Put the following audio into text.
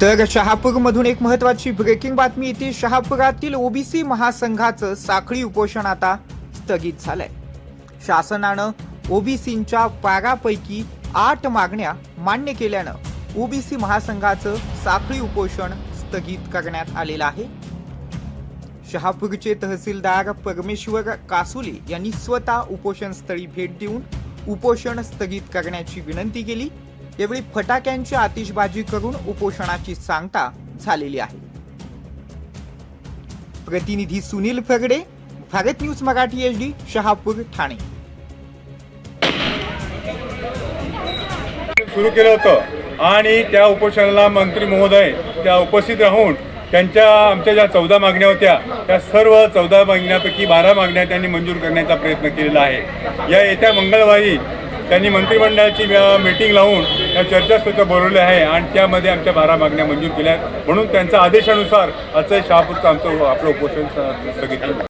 तर शहापूरमधून एक महत्वाची ब्रेकिंग बातमी येते. शहापुरातील ओबीसी महासंघाचं साखळी उपोषण आता स्थगित झालंय. शासनानं ओबीसींच्या पारापैकी आठ मागण्या मान्य केल्यानं ओबीसी महासंघाचं साखळी उपोषण स्थगित करण्यात आलेलं आहे. शहापूरचे तहसीलदार परमेश्वर कासुले यांनी स्वतः उपोषणस्थळी भेट देऊन उपोषण स्थगित करण्याची विनंती केली. यावेळी फटाक्यांची आतिषबाजी करून उपोषणाची सांगता झालेली आहे. प्रतिनिधी Sunil Phagade Bharat news Marathi H D Shahapur Thane. सुरू केलं होतं. आणि त्या उपोषणाला मंत्री महोदय त्या उपस्थित राहून त्यांच्या आमच्या ज्या चौदा मागण्या होत्या त्या सर्व चौदा मागण्यापैकी बारा मागण्या त्यांनी मंजूर करण्याचा प्रयत्न केलेला आहे. या येत्या मंगळवारी त्यांनी मंत्रिमंडळाची मीटिंग लावून या चर्चासुद्धा बोलवले आहे आणि त्यामध्ये आमच्या बारा मागण्या मंजूर केल्या आहेत म्हणून त्यांच्या आदेशानुसार आजचं शहापूरचं आमचं आपलं उपोषण स्थगित